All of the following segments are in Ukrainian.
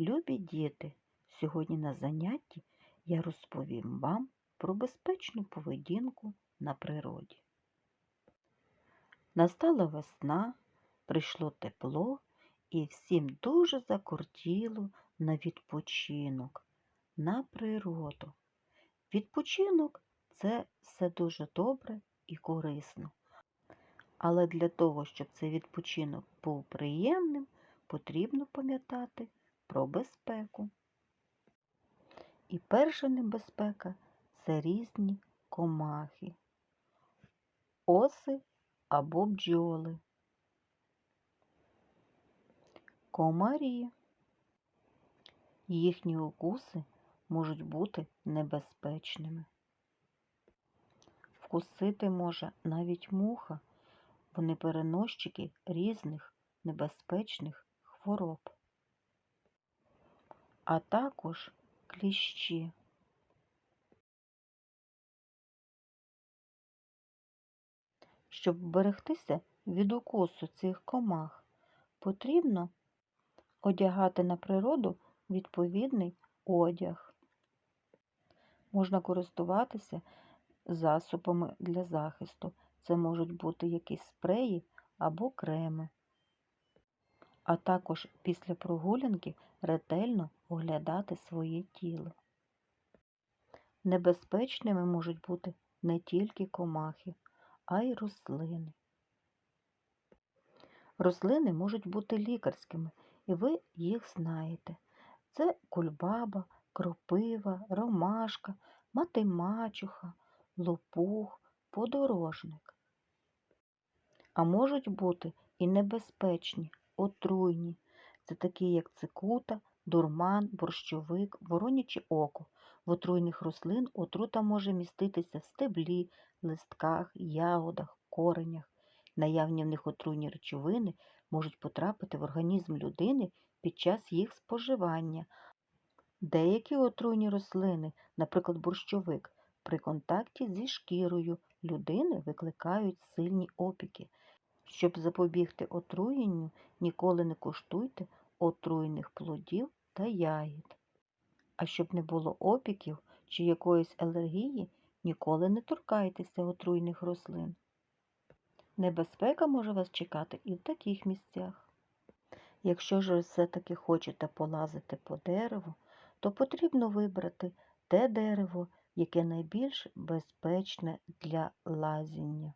Любі діти, сьогодні на занятті я розповім вам про безпечну поведінку на природі. Настала весна, прийшло тепло, і всім дуже закортіло на відпочинок, на природу. Відпочинок це все дуже добре і корисно. Але для того, щоб цей відпочинок був приємним, потрібно пам'ятати про безпеку. І перша небезпека це різні комахи, оси або бджоли. Комарі. Їхні укуси можуть бути небезпечними. Вкусити може навіть муха, вони переносчики різних небезпечних хвороб, а також кліщі. Щоб вберегтися від укусу цих комах, потрібно одягати на природу відповідний одяг. Можна користуватися засобами для захисту. Це можуть бути якісь спреї або креми. А також після прогулянки ретельно оглядати своє тіло. Небезпечними можуть бути не тільки комахи, а й рослини. Рослини можуть бути лікарськими, і ви їх знаєте. Це кульбаба, кропива, ромашка, матимачуха, лопух, подорожник. А можуть бути і небезпечні, отруйні. Це такі, як цикута, дурман, борщовик, вороняче око. В отруйних рослин отрута може міститися в стеблі, листках, ягодах, коренях. Наявні в них отруйні речовини можуть потрапити в організм людини під час їх споживання. Деякі отруйні рослини, наприклад, борщовик, при контакті зі шкірою людини викликають сильні опіки. Щоб запобігти отруєнню, ніколи не куштуйте отруйних плодів та ягід. А щоб не було опіків чи якоїсь алергії, ніколи не торкайтеся отруйних рослин. Небезпека може вас чекати і в таких місцях. Якщо ж все-таки хочете полазити по дереву, то потрібно вибрати те дерево, яке найбільш безпечне для лазіння.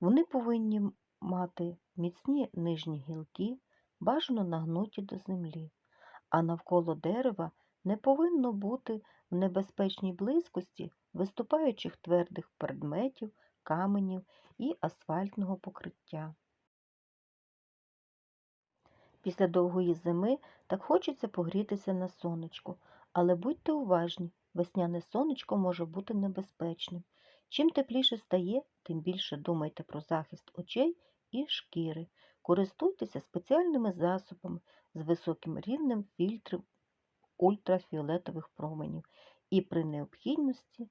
Вони повинні мати міцні нижні гілки, бажано нагнуті до землі, а навколо дерева не повинно бути в небезпечній близькості виступаючих твердих предметів, каменів і асфальтного покриття. Після довгої зими так хочеться погрітися на сонечку, але будьте уважні, весняне сонечко може бути небезпечним. Чим тепліше стає, тим більше думайте про захист очей і шкіри. Користуйтеся спеціальними засобами з високим рівнем фільтрів ультрафіолетових променів і при необхідності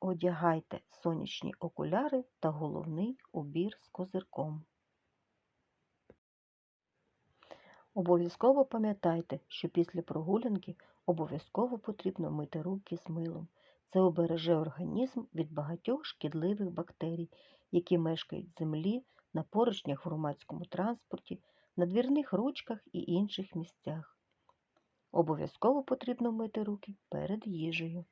одягайте сонячні окуляри та головний убір з козирком. Обов'язково пам'ятайте, що після прогулянки обов'язково потрібно мити руки з милом. Це обереже організм від багатьох шкідливих бактерій, які мешкають в землі, на поручнях в громадському транспорті, на двірних ручках і інших місцях. Обов'язково потрібно мити руки перед їжею.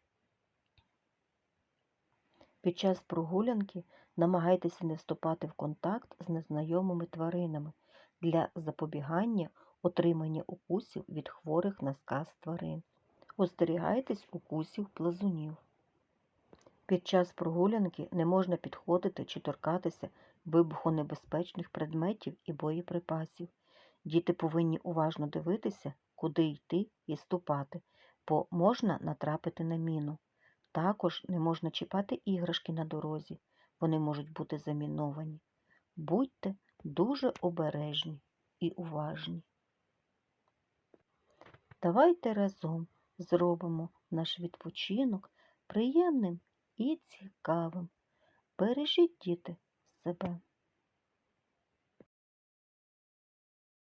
Під час прогулянки намагайтеся не вступати в контакт з незнайомими тваринами для запобігання отримання укусів від хворих на сказ тварин. Остерігайтесь укусів плазунів. Під час прогулянки не можна підходити чи торкатися вибухонебезпечних предметів і боєприпасів. Діти повинні уважно дивитися, куди йти і ступати, бо можна натрапити на міну. Також не можна чіпати іграшки на дорозі, вони можуть бути заміновані. Будьте дуже обережні і уважні. Давайте разом зробимо наш відпочинок приємним і цікавим. Бережіть, діти, 私奔